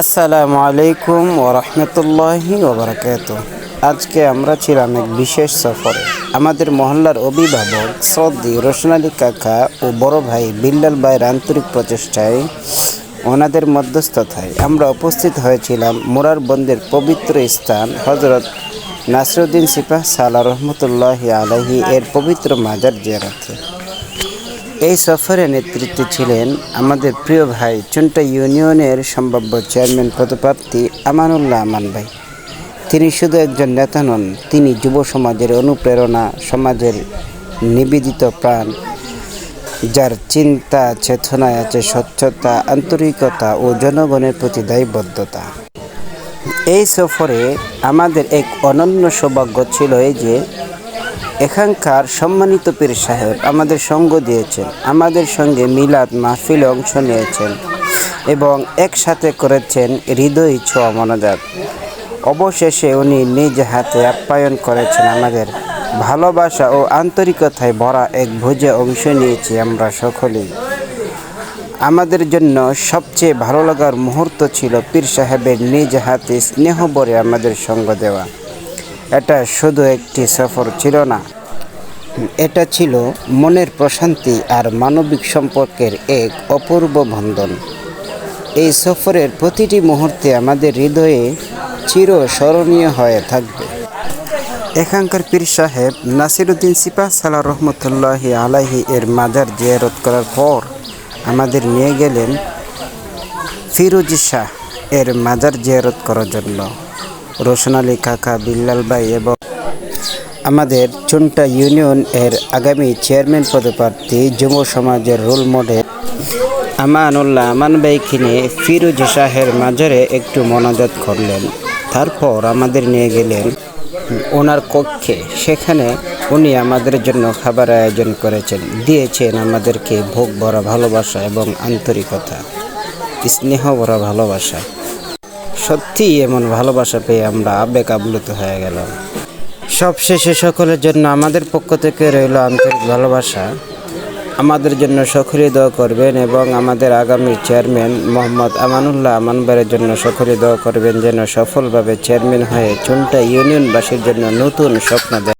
আসসালামু আলাইকুম ওরহমতুল্লাহি ওবরাকাত আজকে আমরা ছিলাম এক বিশেষ সফরে। আমাদের মহল্লার অভিভাবক সৌদি রোশন আলী কাকা ও বড় ভাই বিল্লাল ভাইয়ের আন্তরিক প্রচেষ্টায় ওনাদের মধ্যস্থতায় আমরা উপস্থিত হয়েছিলাম মোরার বন্দের পবিত্র স্থান হজরত নাসরুদ্দিন সিপাহ সালা রহমতুল্লাহ আলাহি এর পবিত্র মাজার জিয়ারতে। এই সফরে নেতৃত্বে ছিলেন আমাদের প্রিয় ভাই চুন্টা ইউনিয়নের সম্ভাব্য চেয়ারম্যান পদপ্রাপ্তি আমানুল্লাহ আমান ভাই। তিনি শুধু একজন নেতা নন, তিনি যুব সমাজের অনুপ্রেরণা, সমাজের নিবেদিত প্রাণ, যার চিন্তা, চেতনায় আছে স্বচ্ছতা, আন্তরিকতা ও জনগণের প্রতি দায়বদ্ধতা। এই সফরে আমাদের এক অনন্য সৌভাগ্য ছিল এই যে এখানকার সম্মানিত পীর সাহেব আমাদের সঙ্গ দিয়েছেন, আমাদের সঙ্গে মিলাদ মাহফিলে অংশ নিয়েছেন এবং একসাথে করেছেন হৃদয় ছোঁয়া মনোজাত। অবশেষে উনি নিজ হাতে আপ্যায়ন করেছেন আমাদের ভালোবাসা ও আন্তরিকতায় ভরা এক ভোজে অংশ নিয়েছি আমরা সকলেই। আমাদের জন্য সবচেয়ে ভালো লাগার মুহূর্ত ছিল পীর সাহেবের নিজ হাতে স্নেহ ভরে আমাদের সঙ্গ দেওয়া। এটা শুধু একটি সফর ছিল না এটা ছিল মনের প্রশান্তি আর মানবিক সম্পর্কের এক অপূর্ব বন্ধন। এই সফরের প্রতিটি মুহূর্তে আমাদের হৃদয়ে চির স্মরণীয় হয়ে থাকবে। এখানকার পীর সাহেব নাসিরুদ্দিন সিপাহ সালা রহমতুল্লাহ আলাহি এর মাজার জিয়ারত করার পর আমাদের নিয়ে গেলেন ফিরোজ শাহ এর মাজার জিয়ারত করার জন্য। রোশন আলী কাকা, বিল্লাল ভাই এবং আমাদের চুনটা ইউনিয়ন এর আগামী চেয়ারম্যান পদপ্রার্থী যুব সমাজের রোল মডেল আমানুল্লাহ আমান ভাইখিনে ফিরোজ শাহের মাজারে একটু মনাজাত করলেন। তারপর আমাদের নিয়ে গেলেন ওনার কক্ষে। সেখানে উনি আমাদের জন্য খাবার আয়োজন করেছেন। দিয়েছেন আমাদেরকে ভোগ ভরা ভালোবাসা এবং আন্তরিকতা, স্নেহ ভরা ভালোবাসা। সত্যিই এমন ভালোবাসা পেয়ে আমরা আবেগ আপ্লুত হয়ে গেলাম। সবশেষে সকলের জন্য আমাদের পক্ষ থেকে রইল আন্তরিক ভালোবাসা। আমাদের জন্য সকলে দোয়া করবেন এবং আমাদের আগামী চেয়ারম্যান মোহাম্মদ আমানুল্লাহ আমানবারের জন্য সকলে দোয়া করবেন যেন সফলভাবে চেয়ারম্যান হয়ে চুনটা ইউনিয়নবাসীর জন্য নতুন স্বপ্ন দেয়